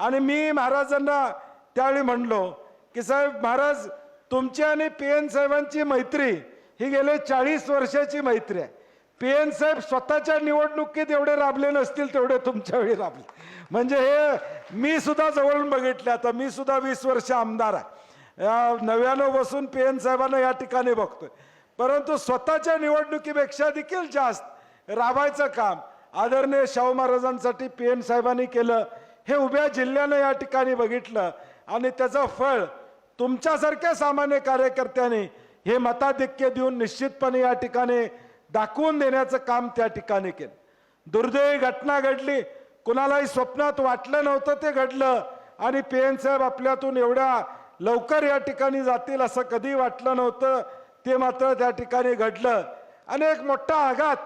आणि मी महाराजांना त्यावेळी म्हणलो की साहेब महाराज तुमची आणि पी एन साहेबांची मैत्री ही गेले चाळीस वर्षाची मैत्री आहे. पी एन साहेब स्वतःच्या निवडणुकीत एवढे राबले नसतील तेवढे तुमच्या वेळी राबले. म्हणजे हे मी सुद्धा जवळून बघितले आता मी सुद्धा वीस वर्ष आमदार आहे. या नव्याण्णव बसून पी एन साहेबांना या ठिकाणी बघतोय. परंतु स्वतःच्या निवडणुकीपेक्षा देखील जास्त राबायचं काम आदरणीय शाहू महाराजांसाठी पी एन साहेबांनी केलं. हे उभ्या जिल्ह्यानं या ठिकाणी बघितलं आणि त्याचं फळ तुमच्यासारख्या सामान्य कार्यकर्त्यांनी हे मताधिक्य देऊन निश्चितपणे या ठिकाणी दाखवून देण्याचं काम त्या ठिकाणी केलं. दुर्दैवी घटना घडली. कुणालाही स्वप्नात वाटलं नव्हतं ते घडलं आणि पी एन साहेब आपल्यातून एवढ्या लवकर या ठिकाणी जातील असं कधी वाटलं नव्हतं ते मात्र त्या ठिकाणी घडलं. आणि एक मोठा आघात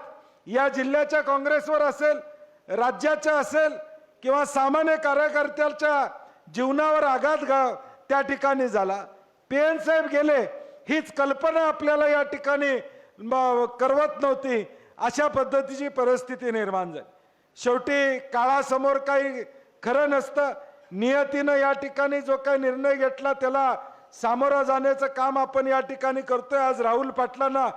या जिल्ह्याच्या काँग्रेसवर असेल राज्याच्या असेल किंवा सामान्य कार्यकर्त्याच्या जीवनावर आघात घा त्या ठिकाणी झाला. पी साहेब गेले हीच कल्पना आपल्याला या ठिकाणी करवत नव्हती. अशा पद्धतीची परिस्थिती निर्माण झाली. शेवटी काळासमोर काही खरं नसतं. नियतीनं या ठिकाणी जो काही निर्णय घेतला त्याला सामोरं जाण्याचं काम आपण या ठिकाणी करतोय. आज राहुल पाटलांना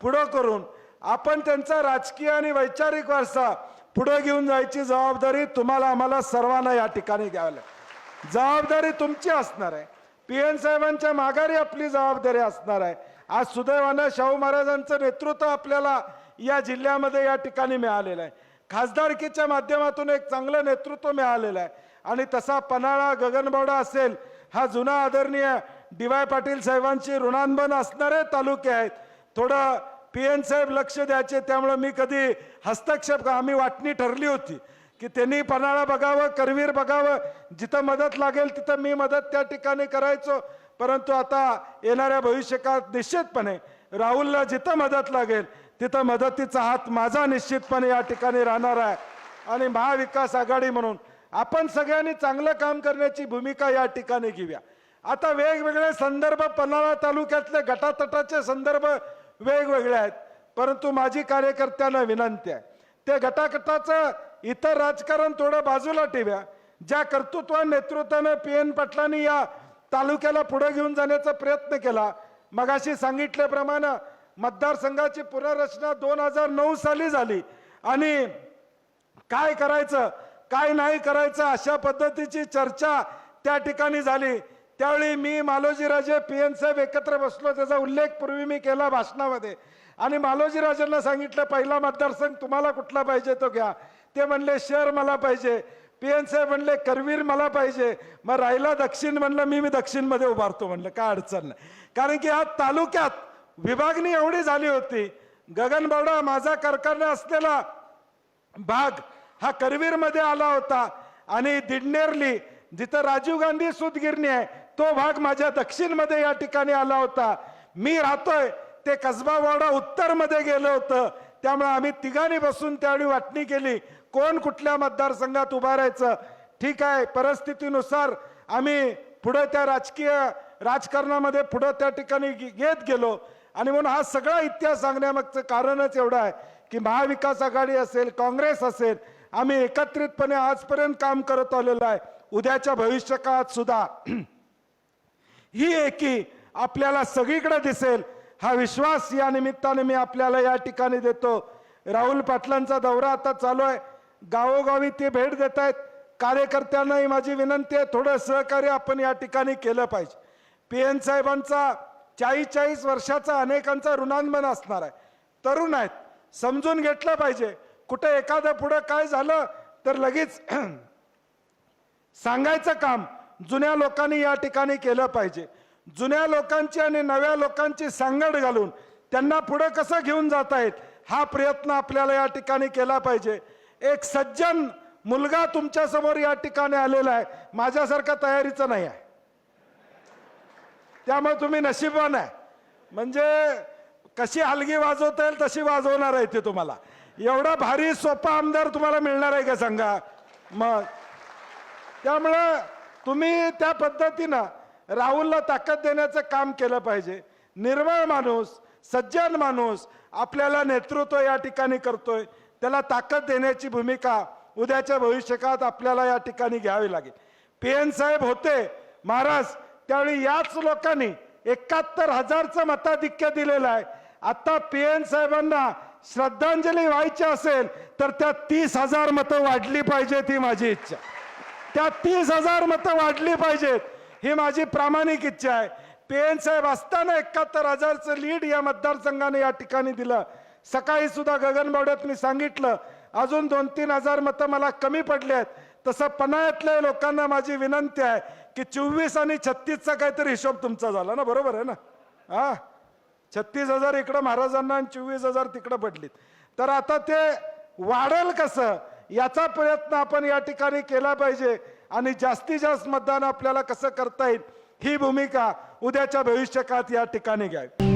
पुढं करून आपण त्यांचा राजकीय आणि वैचारिक वारसा पुढे घेऊन जायची जबाबदारी तुम्हाला आम्हाला सर्वांना या ठिकाणी घ्यावी लागेल. जबाबदारी तुमची असणार आहे. पी एन साहेबांच्या माघारी आपली जबाबदारी असणार आहे. आज सुदैवानं शाहू महाराजांचं नेतृत्व आपल्याला या जिल्ह्यामध्ये या ठिकाणी मिळालेलं आहे. खासदारकीच्या माध्यमातून एक चांगलं नेतृत्व मिळालेलं आहे. आणि तसा पन्हाळा गगनबावडा असेल हा जुना आदरणीय डी वाय पाटील साहेबांची ऋणांबन असणारे तालुके आहेत. थोडं पी एन साहेब लक्ष द्यायचे त्यामुळे मी कधी हस्तक्षेप आम्ही वाटणी ठरली होती की त्यांनी पन्हाळा बघावं करवीर बघावं जिथं मदत लागेल तिथं मी मदत त्या ठिकाणी करायचो. परंतु आता येणाऱ्या भविष्यकाळात निश्चितपणे राहुलला जिथं मदत लागेल तिथं मदतीचा हात माझा निश्चितपणे या ठिकाणी राहणार आहे. आणि महाविकास आघाडी म्हणून आपण सगळ्यांनी चांगलं काम करण्याची भूमिका या ठिकाणी घेऊया. आता वेगवेगळे संदर्भ पन्हाळा तालुक्यातले गटातटाचे संदर्भ वेगवेगळे आहेत. परंतु माझी कार्यकर्त्यांना विनंती आहे ते गटागटाचं इतर राजकारण थोडं बाजूला ठेव्या ज्या कर्तृत्व नेतृत्वानं पी एन पाटलांनी या तालुक्याला पुढे घेऊन जाण्याचा प्रयत्न केला मगाशी सांगितल्याप्रमाणे मतदारसंघाची पुनर्रचना दोन हजार नऊ साली झाली आणि काय करायचं काय नाही करायचं अशा पद्धतीची चर्चा त्या ठिकाणी झाली. त्यावेळी मी मालोजीराजे पी एन साहेब एकत्र बसलो. त्याचा उल्लेख पूर्वी मी केला भाषणामध्ये. आणि मालोजीराजांना सांगितलं पहिला मतदारसंघ तुम्हाला कुठला पाहिजे तो घ्या. ते म्हणले शहर मला पाहिजे. पी एन साहेब म्हणले करवीर मला पाहिजे. मग राहिला दक्षिण म्हणलं मी मी दक्षिणमध्ये उभारतो. म्हणलं काय अडचण नाही. कारण की आज तालुक्यात विभागणी एवढी झाली होती. गगनबावडा माझा कारखाना असलेला भाग हा करवीरमध्ये आला होता. आणि दिडनेरली जिथं राजीव गांधी सुतगिरणी आहे तो भाग माझ्या दक्षिणमध्ये या ठिकाणी आला होता. मी राहतोय ते कसबा वाडा उत्तरमध्ये गेलं होतं. त्यामुळे आम्ही तिघांनी बसून त्यावेळी वाटणी केली कोण कुठल्या मतदारसंघात उभारायचं ठीक आहे परिस्थितीनुसार आम्ही पुढे त्या राजकीय राजकारणामध्ये पुढं त्या ठिकाणी घेत गेलो. आणि म्हणून हा सगळा इतिहास सांगण्यामागचं कारणच एवढं आहे की महाविकास आघाडी असेल काँग्रेस असेल आम्ही एकत्रितपणे आजपर्यंत काम करत आलेलो आहे. उद्याच्या भविष्यकाळात सुद्धा ही एकी आपल्याला सगळीकडे दिसेल. हा विश्वास या निमित्ताने मी आपल्याला या ठिकाणी देतो. राहुल पाटलांचा दौरा आता चालू आहे. गावोगावी ते भेट देत आहेत. कार्यकर्त्यांनाही माझी विनंती आहे थोडं सहकार्य आपण या ठिकाणी केलं पाहिजे. पी एन साहेबांचा चाळीस चाळीस वर्षाचा अनेकांचा ऋणांबन असणार आहे. तरुण आहेत. समजून घेतलं पाहिजे. कुठे एखादं पुढं काय झालं तर लगेच सांगायचं काम. जुन्या लोकांनी या ठिकाणी केलं पाहिजे. जुन्या लोकांची आणि नव्या लोकांची सांगड घालून त्यांना पुढे कसं घेऊन जात आहेत हा प्रयत्न आपल्याला या ठिकाणी केला पाहिजे. एक सज्जन मुलगा तुमच्यासमोर या ठिकाणी आलेला आहे माझ्यासारखा तयारीचं नाही आहे. त्यामुळे तुम्ही नशीबवान आहे. म्हणजे कशी हलगी वाजवता येईल तशी वाजवणार आहे ते तुम्हाला. एवढा भारी सोपा आमदार तुम्हाला मिळणार आहे का सांगा? मग. त्यामुळं तुम्ही त्या पद्धतीनं राहुलला ताकद देण्याचं काम केलं पाहिजे. निर्मळ माणूस सज्जन माणूस आपल्याला नेतृत्व या ठिकाणी करतोय. त्याला ताकद देण्याची भूमिका उद्याच्या भविष्यकाळात आपल्याला या ठिकाणी घ्यावी लागेल. पी एन साहेब होते महाराज त्यावेळी याच लोकांनी एकाहत्तर हजारचं मताधिक्य दिलेलं आहे. आता पी एन साहेबांना श्रद्धांजली व्हायची असेल तर त्या तीस हजार मतं वाढली पाहिजेत ही माझी इच्छा. त्या तीस हजार मतं वाढली पाहिजेत. ही माझी प्रामाणिक इच्छा आहे. पेन साहेब असताना एकाहत्तर हजारचं लीड या मतदारसंघाने या ठिकाणी दिलं. सकाळी सुद्धा गगनबावड्यात मी सांगितलं अजून दोन तीन हजार मतं मला कमी पडले आहेत. तसं पन्हाळ्यातल्या लोकांना माझी विनंती आहे की चोवीस आणि छत्तीसचा काहीतरी हिशोब तुमचा झाला ना बरोबर आहे ना? हा? छत्तीस हजार इकडं महाराजांना आणि चोवीस हजार तिकडं पडलीत. तर आता ते वाढेल कसं? याचा प्रयत्न आपण या ठिकाणी केला पाहिजे आणि जास्तीत जास्त मतदान आपल्याला कसं करता येईल ही भूमिका उद्याच्या भविष्यकाळात या ठिकाणी घ्यावी.